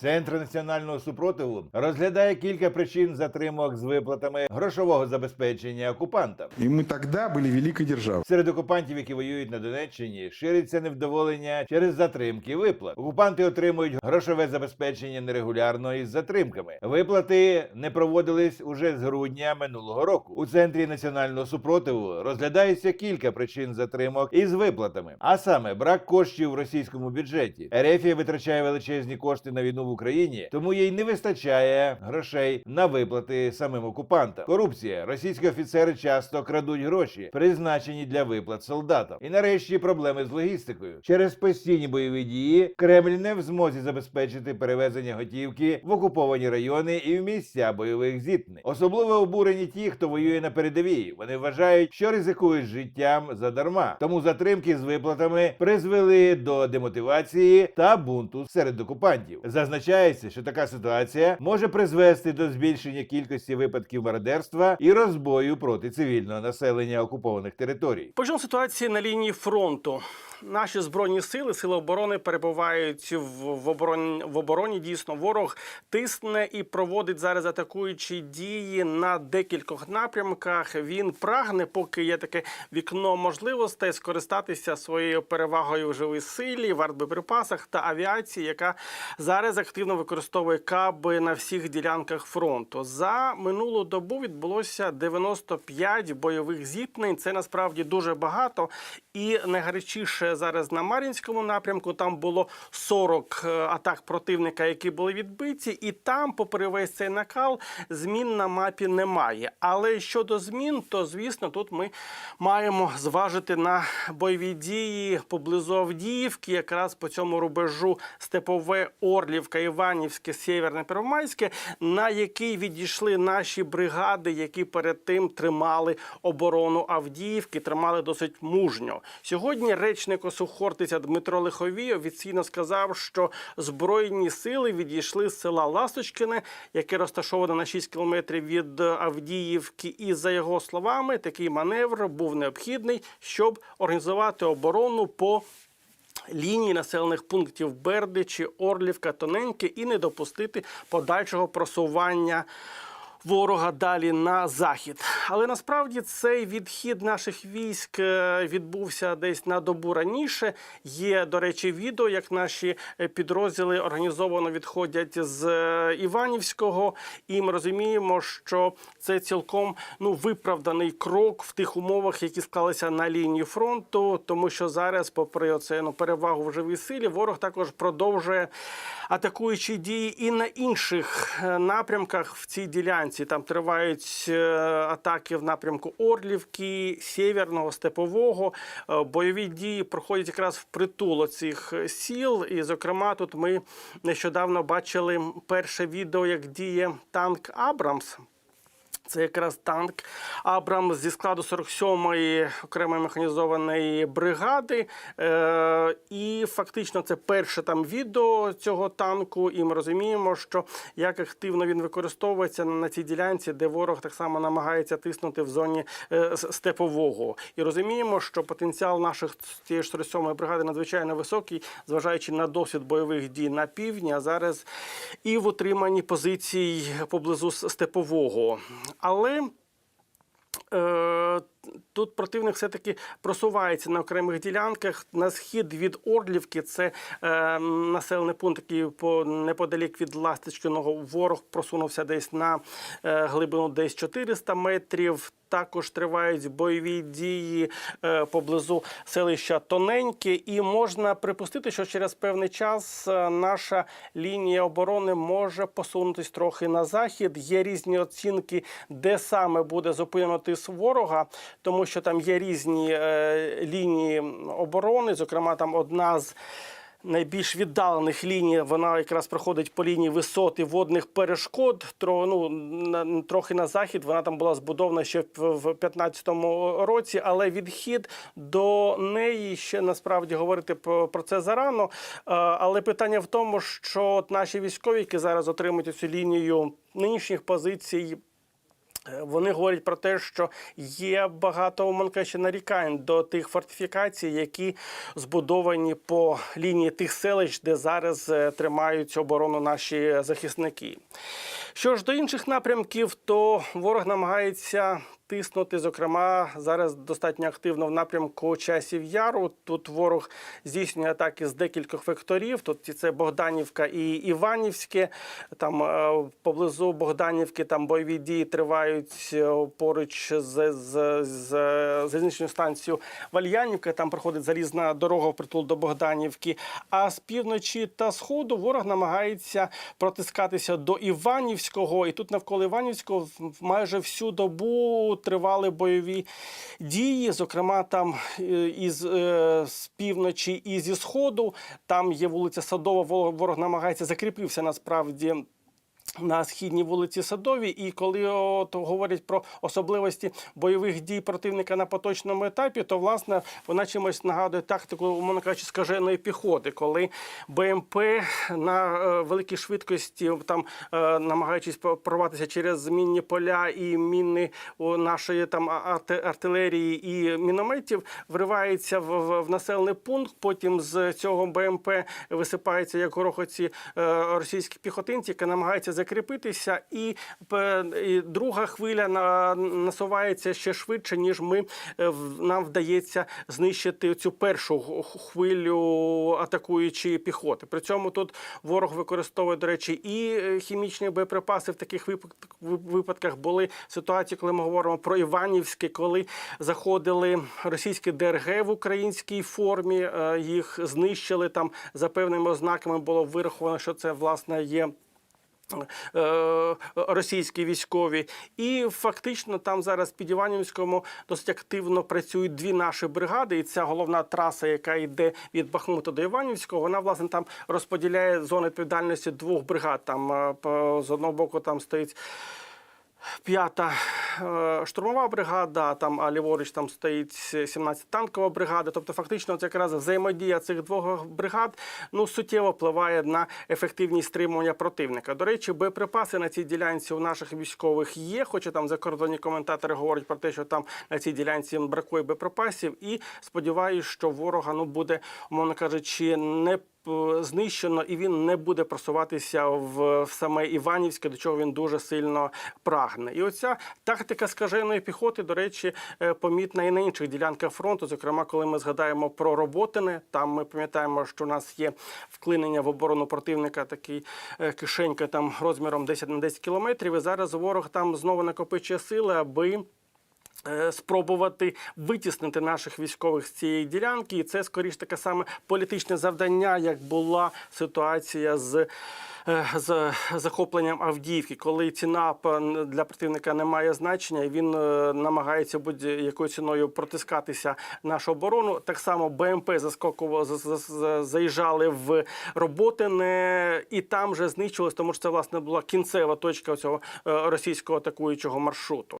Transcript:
Центр національного супротиву розглядає кілька причин затримок з виплатами грошового забезпечення окупантам. И мы тогда были великой державой. Серед окупантів, які воюють на Донеччині, шириться невдоволення через затримки виплат. Окупанти отримують грошове забезпечення нерегулярно із затримками. Виплати не проводились уже з грудня минулого року. У центрі національного супротиву розглядається кілька причин затримок із виплатами, а саме брак коштів в російському бюджеті. Ерефія витрачає величезні кошти на війну в Україні, тому їй не вистачає грошей на виплати самим окупантам. Корупція. Російські офіцери часто крадуть гроші, призначені для виплат солдатам. І нарешті проблеми з логістикою. Через постійні бойові дії Кремль не в змозі забезпечити перевезення готівки в окуповані райони і в місця бойових зіткнень. Особливо обурені ті, хто воює на передовій. Вони вважають, що ризикують життям задарма. Тому затримки з виплатами призвели до демотивації та бунту серед окупантів. Зазначається, що така ситуація може призвести до збільшення кількості випадків мародерства і розбою проти цивільного населення окупованих територій. Почнемо ситуації на лінії фронту. Наші збройні сили, сили оборони перебувають в, обороні в обороні. Дійсно, ворог тисне і проводить зараз атакуючі дії на декількох напрямках. Він прагне, поки є таке вікно можливостей, скористатися своєю перевагою в живій силі, в артбоєприпасах та авіації, яка зараз активно використовує каби на всіх ділянках фронту. За минулу добу відбулося 95 бойових зіткнень. Це насправді дуже багато. І найгарячіше зараз на Мар'їнському напрямку там було 40 е, атак противника, які були відбиті, і там, попри весь цей накал, змін на мапі немає. Але щодо змін, то звісно, тут ми маємо зважити на бойові дії поблизу Авдіївки, якраз по цьому рубежу Степове, Орлівка, Іванівське, Сєвєрне, Первомайське, на який відійшли наші бригади, які перед тим тримали оборону Авдіївки, тримали досить мужньо. Сьогодні речник Осухортиця Дмитро Лиховій офіційно сказав, що збройні сили відійшли з села Ласточкине, яке розташоване на 6 кілометрів від Авдіївки. І за його словами, такий маневр був необхідний, щоб організувати оборону по лінії населених пунктів Бердичі, Орлівка, Тоненьке і не допустити подальшого просування. Ворога далі на захід, але насправді цей відхід наших військ е, відбувся десь на добу раніше. Є, до речі, відео, як наші е, підрозділи організовано відходять з е, Іванівського, і ми розуміємо, що це цілком ну виправданий крок в тих умовах, які склалися на лінії фронту, тому що зараз, попри оце ну перевагу в живій силі, ворог також продовжує атакуючі дії і на інших напрямках в цій ділянці. Там тривають е, атаки в напрямку Орлівки, Сєвєрного, Степового. Е, Бойові дії проходять якраз в притул цих сіл. І, зокрема, тут ми нещодавно бачили перше відео, як діє танк Абрамс. Це якраз танк Абрам зі складу 47-ї окремої механізованої бригади. Е, і фактично це перше там відео цього танку. І ми розуміємо, що як активно він використовується на цій ділянці, де ворог так само намагається тиснути в зоні е, степового. І розуміємо, що потенціал наших цієї ж 47-ї бригади надзвичайно високий, зважаючи на досвід бойових дій на півдні, а зараз і в утриманні позицій поблизу степового. Але е, тут противник все-таки просувається на окремих ділянках. На схід від Орлівки, це е, населений пункт, який по неподалік від Ласточкиного ворог просунувся десь на е, глибину десь 400 метрів. Також тривають бойові дії е, поблизу селища Тоненьке, і можна припустити, що через певний час е, наша лінія оборони може посунутись трохи на захід. Є різні оцінки, де саме буде зупинено тиск ворога, тому що там є різні е, лінії оборони. Зокрема, там одна з найбільш віддалених ліній, вона якраз проходить по лінії висот і водних перешкод. Тро, ну, на, трохи на захід вона там була збудована ще в в 15-му році, але відхід до неї ще насправді говорити про, це зарано. Е, Але питання в тому, що наші військові, які зараз отримують цю лінію нинішніх позицій Вони говорять про те, що є багато у кажучи, нарікань до тих фортифікацій, які збудовані по лінії тих селищ, де зараз е, тримають оборону наші захисники. Що ж до інших напрямків, то ворог намагається тиснути. Зокрема, зараз достатньо активно в напрямку часів яру. Тут ворог здійснює атаки з декількох векторів. Тут це Богданівка і Іванівське. Там е, поблизу Богданівки там бойові дії тривають е, поруч з, з, з залізничною станцією Вальянівка. Там проходить залізна дорога в притул до Богданівки. А з півночі та сходу ворог намагається протискатися до Іванівського. І тут навколо Іванівського майже всю добу тривали бойові дії. Зокрема, там е, із е, з півночі і зі сходу. Там є вулиця Садова. Ворог намагається закріпився насправді. На східній вулиці Садовій, і коли от говорять про особливості бойових дій противника на поточному етапі, то власне вона чимось нагадує тактику, умовно кажучи, скаженої піхоти, коли БМП на е, великій швидкості там е, намагаючись прорватися через мінні поля і міни нашої там артилерії і мінометів, вривається в, в, населений пункт. Потім з цього БМП висипаються як горохоці е, російські піхотинці, які намагаються закріпитися, і, друга хвиля на, насувається ще швидше, ніж ми е, нам вдається знищити цю першу хвилю атакуючої піхоти. При цьому тут ворог використовує, до речі, і е, хімічні боєприпаси в таких випадках були ситуації, коли ми говоримо про Іванівське, коли заходили російські ДРГ в українській формі, е, їх знищили там за певними ознаками. Було вираховано, що це власне є. Е, Російські військові, і фактично там зараз під Іванівському досить активно працюють дві наші бригади. І ця головна траса, яка йде від Бахмута до Іванівського, вона власне там розподіляє зони відповідальності двох бригад. Там е, з одного боку там стоїть П'ята штурмова бригада, там а ліворуч там стоїть 17 танкова бригада. Тобто, фактично, це якраз взаємодія цих двох бригад ну суттєво впливає на ефективність стримування противника. До речі, боєприпаси на цій ділянці у наших військових є. Хоча там закордонні коментатори говорять про те, що там на цій ділянці бракує боєприпасів. І сподіваюся, що ворога ну буде, умовно кажучи, не е, знищено, і він не буде просуватися в, саме Іванівське, до чого він дуже сильно прагне. І оця тактика скаженої піхоти, до речі, е, помітна і на інших ділянках фронту. Зокрема, коли ми згадаємо про роботини, там ми пам'ятаємо, що у нас є вклинення в оборону противника, такий е, кишенька там розміром 10 на 10 кілометрів. І зараз ворог там знову накопичує сили, аби е, спробувати витіснити наших військових з цієї ділянки, і це скоріш таке саме політичне завдання, як була ситуація з. е, З захопленням Авдіївки, коли ціна для противника не має значення, і він е, намагається будь-якою ціною протискатися нашу оборону. Так само БМП заскокувало, з- з- з- заїжджали в Роботине і там вже знищилось, тому що це власне була кінцева точка цього російського атакуючого маршруту.